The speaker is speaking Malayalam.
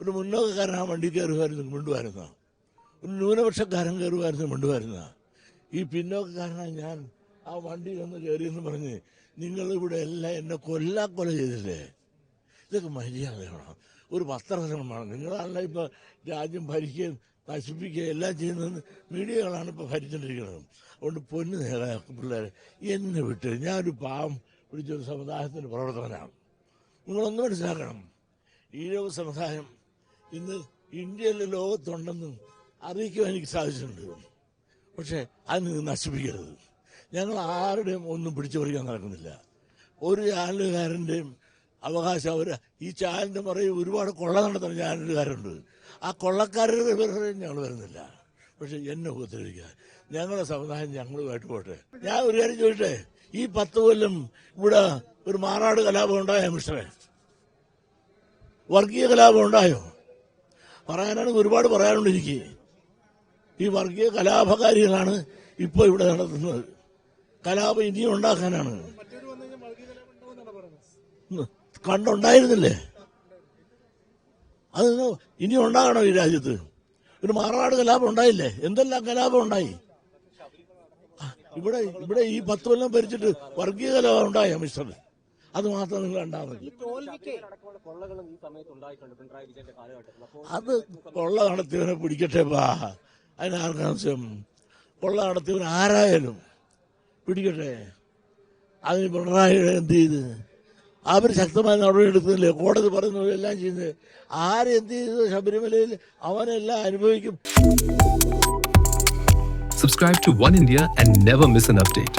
ഒരു മുന്നോക്കക്കാരൻ ആ വണ്ടി കയറുമായിരുന്നു കൊണ്ടുവരുന്ന ഒരു ന്യൂനപക്ഷക്കാരൻ കയറുമായിരുന്നു കൊണ്ടുവരുന്ന ഈ പിന്നോക്കക്കാരനാണ് ഞാൻ ആ വണ്ടി ഒന്ന് കയറിയെന്ന് പറഞ്ഞ് നിങ്ങളിവിടെ എല്ലാം എന്നെ കൊല്ലാ കൊല ചെയ്തില്ലേ? ഇതൊക്കെ മര്യാദയാണോ? ഒരു പത്രശ്രമമാണ് നിങ്ങളാണല്ലോ ഇപ്പോൾ രാജ്യം ഭരിക്കുകയും നശിപ്പിക്കുകയും എല്ലാം ചെയ്യുന്നത് മീഡിയകളാണ് ഇപ്പോൾ ഭരിച്ചുകൊണ്ടിരിക്കുന്നത് അതുകൊണ്ട് പൊന്നു നേടാ പിള്ളേരെ എന്നെ വിട്ട്. ഞാനൊരു പാവം പിടിച്ചൊരു സമുദായത്തിന്റെ പ്രവർത്തകനാണ്. നിങ്ങളൊന്ന് മനസ്സിലാക്കണം. ഈ ലോക സമുദായം ഇന്ന് ഇന്ത്യയിലെ ലോകത്തുണ്ടെന്ന് അറിയിക്കുവാൻ എനിക്ക് സാധിച്ചിട്ടുണ്ട്. പക്ഷേ അത് നശിപ്പിക്കരുത്. ഞങ്ങൾ ആരുടെയും ഒന്നും പിടിച്ചു പറിക്കാൻ നടക്കുന്നില്ല. ഒരു ചാനലുകാരന്റെയും അവകാശം അവർ ഈ ചാനലിന്റെ പുറകെ ഒരുപാട് കൊള്ള നടത്തുന്ന ചാനലുകാരുണ്ട്. ആ കൊള്ളക്കാരുടെ വിവരം ഞങ്ങൾ വരുന്നില്ല. പക്ഷെ എന്നെ ഉപദ്രവിക്കുക. ഞങ്ങളുടെ സമുദായം ഞങ്ങളുമായിട്ട് പോട്ടെ. ഞാൻ ഒരു കാര്യം ചോദിട്ടെ ഈ പത്ത് കൊല്ലം ഇവിടെ ഒരു മാറാട് കലാപം ഉണ്ടായോ മിസ്റ്ററെ? വർഗീയ കലാപം ഉണ്ടായോ? പറയാനാണെങ്കിൽ ഒരുപാട് പറയാനുണ്ട് എനിക്ക്. ഈ വർഗീയ കലാപകാരികളാണ് ഇപ്പോൾ ഇവിടെ നടത്തുന്നത്. കലാപം ഇനിയും ഉണ്ടാക്കാനാണ്. കണ്ടുണ്ടായിരുന്നില്ലേ? അത് ഇനി ഉണ്ടാകണം ഈ രാജ്യത്ത്? ഒരു മാറാട് കലാപം ഉണ്ടായില്ലേ? എന്തെല്ലാം കലാപം ഉണ്ടായി? ഇവിടെ ഇവിടെ ഈ പത്ത് കൊല്ലം ഭരിച്ചിട്ട് വർഗീയ കലാപം ഉണ്ടായോ മിസ്റ്റർ? അത് മാത്രം നിങ്ങൾ കണ്ടാൽ മതി. അത് കൊള്ള നടത്തിയവനെ പിടിക്കട്ടെ പാ അതിനാർക്കാവശ്യം കൊള്ള നടത്തിയവൻ ആരായാലും പിടിക്കട്ടെ. അതിന് പിണറായി എന്ത് ചെയ്ത്? അവർ ശക്തമായ നടപടി എടുക്കുന്നില്ലേ? കോടതി പറയുന്നു എല്ലാം ചെയ്യുന്നത്. ആരെന്ത് ചെയ്ത്? ശബരിമലയിൽ അവനെല്ലാം അനുഭവിക്കും. Subscribe to One India and never miss an update.